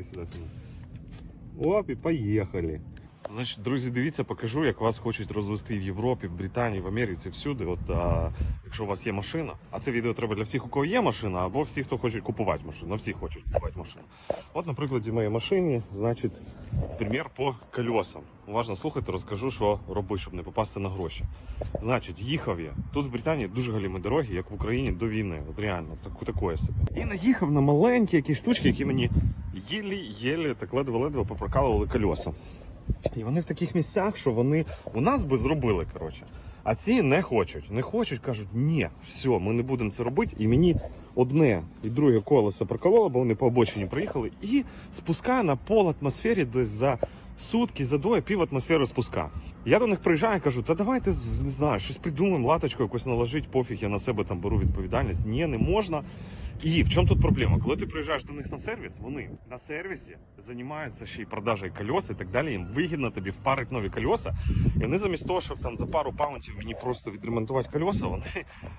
Іди сюди. Оп, і поїхали. Значить, друзі, дивіться, покажу, як вас хочуть розвести в Європі, в Британії, в Америці, всюди. От а, якщо у вас є машина, а це відео треба для всіх, у кого є машина, або всіх, хто хоче купувати машину. Ну, всі хочуть купувати машину. От, на прикладі моєї машини, значить, примір по колесам. Уважно слухайте, розкажу, що робити, щоб не попасти на гроші. Значить, їхав я. Тут в Британії дуже галіми дороги, як в Україні до війни. От реально, так, такое собі. І наїхав на маленькі якісь штучки, які мені єлі-єлі так ледве-ледве попрокалували колеса. І вони в таких місцях, що вони у нас би зробили, коротше. А ці не хочуть. Не хочуть, кажуть, ні, все, ми не будемо це робити. І мені одне і друге колесо прокололо, бо вони по обочині приїхали, і спускає на пол атмосфері десь за сутки, за двоє пів атмосфери спуска. Я до них приїжджаю і кажу, та давайте не знаю, щось придумаємо, латочку якось наложить, пофіг, я на себе там беру відповідальність. Ні, не можна. І в чому тут проблема? Коли ти приїжджаєш до них на сервіс, вони на сервісі займаються ще й продажею кольос і так далі. Їм вигідно тобі впарити нові кольоса. І вони замість того, щоб там за пару паунтів мені просто відремонтувати кольоса, вони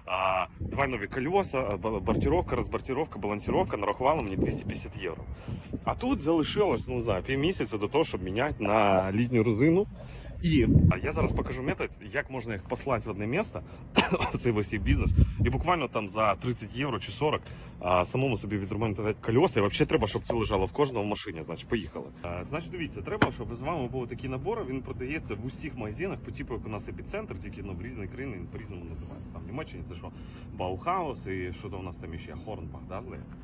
а, давай нові кольоса, а, ба- бортировка, розбортировка, балансировка нарахували мені 250 євро. А тут залишилось, ну знаю, півмісяця до того, щоб міняти на літню резину. І я зараз покажу метод, як можна їх послати в одне місце, цей весь бізнес, і буквально там за 30 євро чи 40 а, самому собі відремонтувати колеса. І взагалі треба, щоб це лежало в кожному машині. Значить, поїхали. Значить, дивіться, треба, щоб з вами був такий набор. Він продається в усіх магазинах, по типу, як у нас епіцентр, тільки ну, в різні країни він по-різному називається. Там в Німеччині це що Баухаус і що то у нас там ще Хорнбах, да, здається.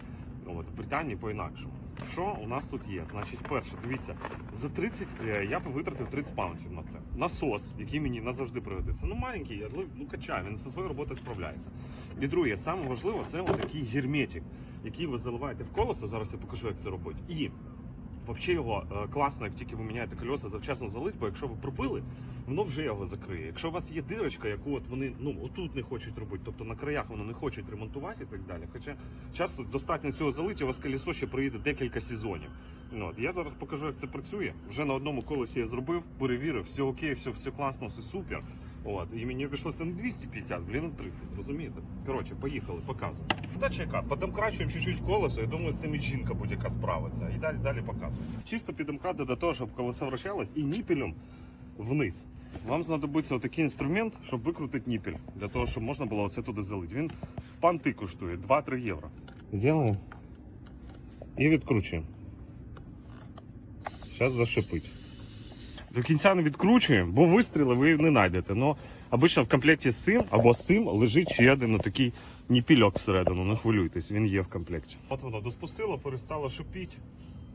От, в Британії по-інакшому. Що у нас тут є? Значить, перше, дивіться, за 30 е, я витратив 30 паунтів на це. Насос, який мені назавжди пригодиться. Ну, маленький, але ну качає, він зі своєю роботою справляється. І друге, саме важливо, це отакий герметик, який ви заливаєте в колесо. Зараз я покажу, як це робити. І Взагалі його е, класно, як тільки ви міняєте кольоса, завчасно залить, бо якщо ви пробили, воно вже його закриє. Якщо у вас є дирочка, яку от вони ну отут не хочуть робити, тобто на краях вони не хочуть ремонтувати і так далі. Хоча часто достатньо цього залиття, у вас колесо ще приїде декілька сезонів. Ну, от, я зараз покажу, як це працює. Вже на одному колесі я зробив, перевірив, все окей, все, все класно, все супер. От, і мені обійшлося не 250, блін, а 30, розумієте? Коротше, поїхали, показую. Задача яка? Подемкрачуємо чуть-чуть колесо, я думаю, з цим і жінка будь-яка справиться. І далі далі показую. Чисто підемкати до того, щоб колесо вращалось і ніпелем вниз. Вам знадобиться отакий інструмент, щоб викрутити ніпель, для того, щоб можна було оце туди залити. Він панти коштує 2-3 євро. Ділаємо і відкручуємо. Зараз зашипить. До кінця не відкручуємо, бо вистріли ви не знайдете. Но обично в комплекті з цим або з цим лежить ще один такий ніпільок всередину. Не хвилюйтесь, він є в комплекті. От воно доспустило, перестало шипіти.